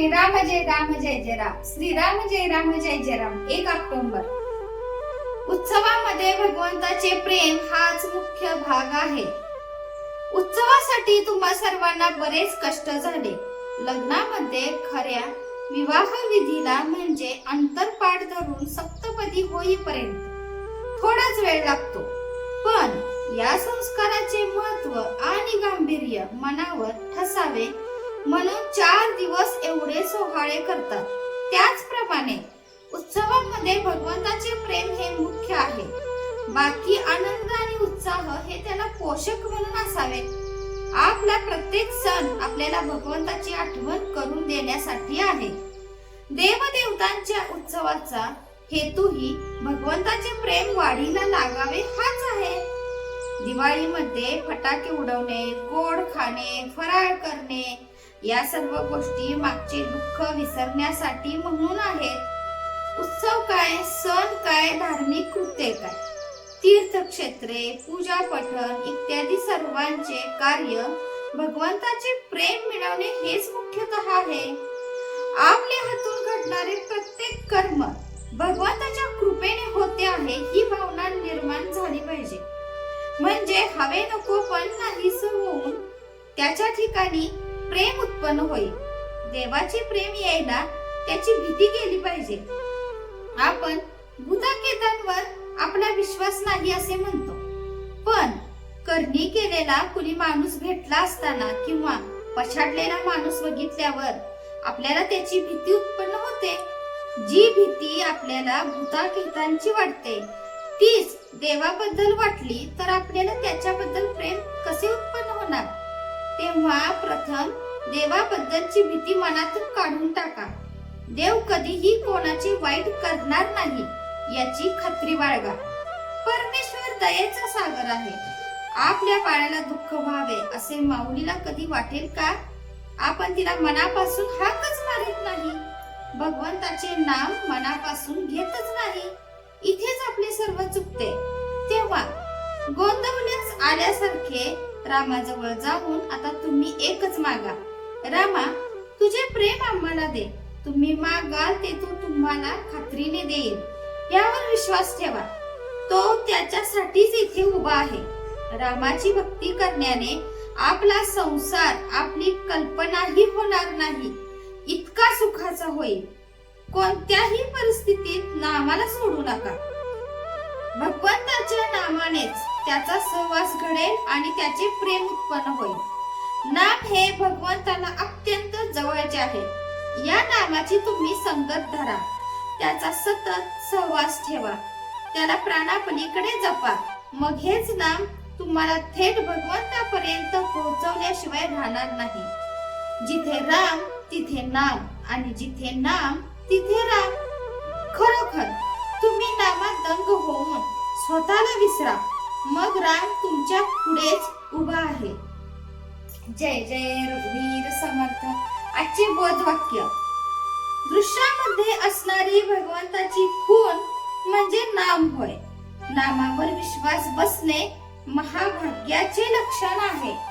श्रीराम जय राम जय जय राम. श्रीराम जय राम जय जय राम. एक ऑक्टोबर. उत्सवामध्ये भगवंताचे प्रेम हाच मुख्य भाग आहे. उत्सवासाठी तुम्हा सर्वांना बरेच कष्ट झाले. लग्नामध्ये खऱ्या विवाह विधीला म्हणजे अंतरपाठ धरून सप्तपदी होईपर्यंत थोडाच वेळ लागतो. पण या संस्काराचे महत्त्व आणि गांभीर्य मनावर ठस म्हणून चार दिवस एवढे सोहाळे करतात. त्याचप्रमाणे उत्सवामध्ये भगवंताचे प्रेम हे मुख्य आहे. बाकी आनंद आणि उत्साह हे त्याला पोषक म्हणून असावे आपला प्रत्येक सण आपल्याला भगवंताची आठवण करून देण्यासाठी आहे. देवदेवतांच्या उत्सवाचा हेतूही भगवंताचे प्रेम वाढीला लागावे हाच आहे. दिवाळीमध्ये फटाके उडवणे गोड खाणे फराळ करणे या सर्व गोष्टी मागचे दुःख विसरण्यासाठी म्हणून आहेत. उत्सव काय सण काय धार्मिक कृत्ये काय? तीर्थक्षेत्रे पूजा पठण इत्यादी सर्वांचे कार्य भगवंताचे प्रेम मिळवणे हेच मुख्यतः आहे. आपल्या हातून घडणारे प्रत्येक कर्म भगवंताच्या कृपेने होते आहे ही भावना निर्माण झाली पाहिजे. म्हणजे हवे नको पण नाहीस होऊन त्याच्या ठिकाणी प्रेम उत्पन्न होईल. देवाचे प्रेम यायला त्याची भीती केली पाहिजे. आपण भूताकेतांवर आपला विश्वास नाही असे म्हणतो. पण करणी केलेला कुणी माणूस भेटला असताना किंवा पछाडलेला माणूस बघितल्यावर आपल्याला त्याची भीती उत्पन्न होते. जी भीती आपल्याला भूताकेतांची वाटते तीच देवाबद्दल वाटली तर आपल्याला त्याच्याबद्दल प्रेम कसे उत्पन्न होणार? तेव्हा प्रथम देवाबद्दलची भीती मनातून काढून टाका. देव कधीही कोणाची वाईट करणार नाही याची खात्री बाळगा. परमेश्वर दयेचा सागर आहे. आपल्या बाळाला दुःख व्हावे असे माऊलीला कधी वाटेल का? आपण तिला मनापासून हाकच मारित नाही. भगवंताचे नाम मनापासून घेतच नाही. इथेच आपले सर्व चुकते. तेव्हा गोंधवल्यास आल्यासारखे रामाजवळ जाऊन आता तुम्ही एकच मागा. रामा तुझे प्रेम आम्हाला दे. तुम्ही मागाल ते तो तुम्हाला खात्रीने देईल. यावर विश्वास ठेवा. तो त्याच्यासाठीच इथे उभा आहे. रामाची भक्ती करण्याने आपला संसार आपली कल्पनाही होणार नाही. इतका सुखाचा होईल. कोणत्याही परिस्थितीत नामाला सोडू नका. भगवंताच्या नामानेच त्याचा सहवास घडेल आणि त्याचे प्रेम उत्पन्न होईल. नाम हे भगवंताला अत्यंत जवळचे आहे. या नामाची तुम्ही संगत धरा. त्याचा सतत सहवास ठेवा. त्याला प्राणापलीकडे जपा. मग हेच नाम तुम्हाला थेट भगवंतापर्यंत पोहोचवल्याशिवाय राहणार नाही. जिथे राम तिथे नाम आणि जिथे नाम तिथे राम. खरोखर तुम्ही नामात दंग होऊन स्वतःला विसरा. मग राम तुमच्या पुढेच उभा आहे. जय जय रघुवीर समर्थ. आजचे बोध वाक्य दृश्यामध्ये असणारी भगवंताची खून म्हणजे नाम होय. नामावर विश्वास बसणे महाभाग्याचे लक्षण आहे.